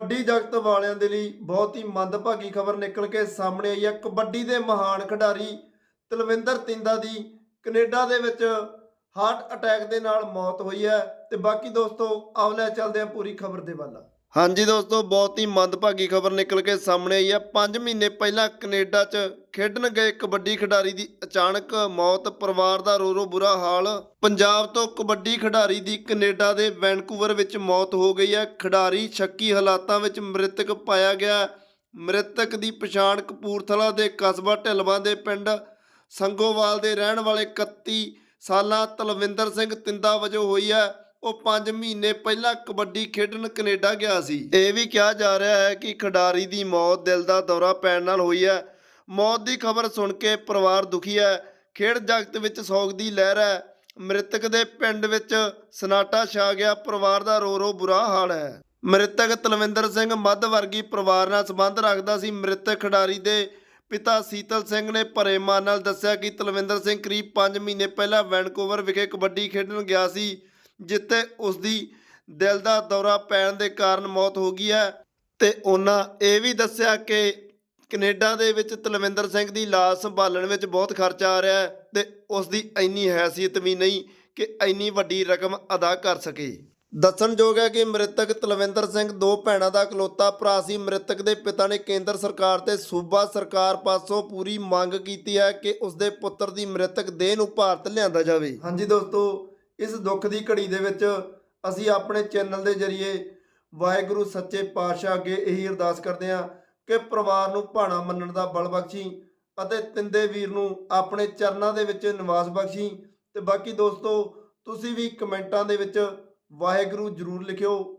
ਕਬੱਡੀ ਜਗਤ ਵਾਲਿਆਂ ਦੇ ਲਈ ਬਹੁਤ ਹੀ ਮੰਦਭਾਗੀ ਖਬਰ ਨਿਕਲ ਕੇ ਸਾਹਮਣੇ ਆਈ ਹੈ। ਕਬੱਡੀ ਦੇ ਮਹਾਨ ਖਿਡਾਰੀ ਤਲਵਿੰਦਰ ਤਿੰਦਾ ਦੀ ਕੈਨੇਡਾ ਦੇ ਵਿੱਚ ਹਾਰਟ ਅਟੈਕ ਦੇ ਨਾਲ ਮੌਤ ਹੋਈ ਹੈ। ਤੇ ਬਾਕੀ ਦੋਸਤੋ, ਆਓ ਲੈ ਚੱਲਦੇ ਹਾਂ ਪੂਰੀ ਖਬਰ ਦੇ ਵੱਲ। ਹਾਂਜੀ ਦੋਸਤੋ, ਬਹੁਤ ਹੀ ਮੰਦਭਾਗੀ ਖਬਰ ਨਿਕਲ ਕੇ ਸਾਹਮਣੇ ਆਈ ਹੈ। 5 ਮਹੀਨੇ ਪਹਿਲਾਂ ਕੈਨੇਡਾ 'ਚ ਖੇਡਣ ਗਏ ਕਬੱਡੀ ਖਿਡਾਰੀ ਦੀ ਅਚਾਨਕ ਮੌਤ, ਪਰਿਵਾਰ ਦਾ ਰੋ ਰੋ ਬੁਰਾ ਹਾਲ। ਪੰਜਾਬ ਤੋਂ ਕਬੱਡੀ ਖਿਡਾਰੀ ਦੀ ਕੈਨੇਡਾ ਦੇ ਵੈਨਕੂਵਰ ਵਿੱਚ ਮੌਤ ਹੋ ਗਈ ਹੈ। ਖਿਡਾਰੀ ਸ਼ੱਕੀ ਹਾਲਾਤਾਂ ਵਿੱਚ ਮ੍ਰਿਤਕ ਪਾਇਆ ਗਿਆ ਮ੍ਰਿਤਕ ਦੀ ਪਛਾਣ ਕਪੂਰਥਲਾ ਦੇ ਕਸਬਾ ਢਿਲਵਾਂ ਦੇ ਪਿੰਡ ਸੰਗੋਵਾਲ ਦੇ ਰਹਿਣ ਵਾਲੇ 31 ਸਾਲਾਂ ਤਲਵਿੰਦਰ ਸਿੰਘ ਤਿੰਦਾ ਵਜੋਂ ਹੋਈ ਹੈ। ਉਹ 5 ਮਹੀਨੇ ਪਹਿਲਾਂ ਕਬੱਡੀ ਖੇਡਣ ਕੈਨੇਡਾ ਗਿਆ ਸੀ। ਇਹ ਵੀ ਕਿਹਾ ਜਾ ਰਿਹਾ ਹੈ ਕਿ ਖਿਡਾਰੀ ਦੀ ਮੌਤ ਦਿਲ ਦਾ ਦੌਰਾ ਪੈਣ ਨਾਲ ਹੋਈ ਹੈ। ਮੌਤ ਦੀ ਖਬਰ ਸੁਣ ਕੇ ਪਰਿਵਾਰ ਦੁਖੀ ਹੈ। ਖੇਡ ਜਗਤ ਵਿੱਚ ਸੋਗ ਦੀ ਲਹਿਰ ਹੈ। ਮ੍ਰਿਤਕ ਦੇ ਪਿੰਡ ਵਿੱਚ ਸਨਾਟਾ ਛਾ ਗਿਆ। ਪਰਿਵਾਰ ਦਾ ਰੋ ਰੋ ਬੁਰਾ ਹਾਲ ਹੈ। ਮ੍ਰਿਤਕ ਤਲਵਿੰਦਰ ਸਿੰਘ ਮੱਧ ਵਰਗੀ ਪਰਿਵਾਰ ਨਾਲ ਸੰਬੰਧ ਰੱਖਦਾ ਸੀ। ਮ੍ਰਿਤਕ ਖਿਡਾਰੀ ਦੇ ਪਿਤਾ ਸੀਤਲ ਸਿੰਘ ਨੇ ਭਰੇ ਮਨ ਨਾਲ ਦੱਸਿਆ ਕਿ ਤਲਵਿੰਦਰ ਸਿੰਘ ਕਰੀਬ 5 ਮਹੀਨੇ ਪਹਿਲਾਂ ਵੈਨਕੂਵਰ ਵਿਖੇ ਕਬੱਡੀ ਖੇਡਣ ਗਿਆ ਸੀ। ਜਿੱਥੇ ਉਸ ਦੀ ਦਿਲ ਦਾ ਦੌਰਾ ਪੈਣ ਦੇ ਕਾਰਨ ਮੌਤ ਹੋ ਗਈ ਹੈ। ਤੇ ਉਹਨਾਂ ਇਹ ਵੀ ਦੱਸਿਆ ਕਿ ਕੈਨੇਡਾ ਦੇ ਵਿੱਚ ਤਲਵਿੰਦਰ ਸਿੰਘ ਦੀ ਲਾਸ਼ ਸੰਭਾਲਣ ਵਿੱਚ ਬਹੁਤ ਖਰਚਾ ਆ ਰਿਹਾ ਹੈ ਤੇ ਉਸ ਦੀ ਇੰਨੀ ਹੈਸੀਅਤ ਵੀ ਨਹੀਂ ਕਿ ਇੰਨੀ ਵੱਡੀ ਰਕਮ ਅਦਾ ਕਰ ਸਕੇ। ਦੱਸਣਯੋਗ ਹੈ ਕਿ ਮ੍ਰਿਤਕ ਤਲਵਿੰਦਰ ਸਿੰਘ ਦੋ ਭੈਣਾਂ ਦਾ ਇਕਲੌਤਾ ਭਰਾ ਸੀ। ਮ੍ਰਿਤਕ ਦੇ ਪਿਤਾ ਨੇ ਕੇਂਦਰ ਸਰਕਾਰ ਤੇ ਸੂਬਾ ਸਰਕਾਰ ਪਾਸੋਂ ਪੂਰੀ ਮੰਗ ਕੀਤੀ ਹੈ ਕਿ ਉਸ ਦੇ ਪੁੱਤਰ ਦੀ ਮ੍ਰਿਤਕ ਦੇਹ ਨੂੰ ਭਾਰਤ ਲਿਆਂਦਾ ਜਾਵੇ। ਹਾਂਜੀ ਦੋਸਤੋ ਇਸ ਦੁੱਖ ਦੀ ਘੜੀ ਦੇ ਵਿੱਚ ਅਸੀਂ ਆਪਣੇ ਚੈਨਲ ਦੇ ਜ਼ਰੀਏ ਵਾਹਿਗੁਰੂ ਸੱਚੇ ਪਾਤਸ਼ਾਹ ਅੱਗੇ ਇਹੀ ਅਰਦਾਸ ਕਰਦੇ ਹਾਂ ਕਿ ਪਰਿਵਾਰ ਨੂੰ ਭਾਣਾ ਮੰਨਣ ਦਾ ਬਲ ਬਖਸ਼ੀ ਅਤੇ ਤਿੰਦੇ ਵੀਰ ਨੂੰ ਆਪਣੇ ਚਰਨਾਂ ਦੇ ਵਿੱਚ ਨਿਵਾਸ ਬਖਸ਼ੀ। ਤੇ ਬਾਕੀ ਦੋਸਤੋ, ਤੁਸੀਂ ਵੀ ਕਮੈਂਟਾਂ ਦੇ ਵਿੱਚ ਵਾਹਿਗੁਰੂ ਜਰੂਰ ਲਿਖਿਓ।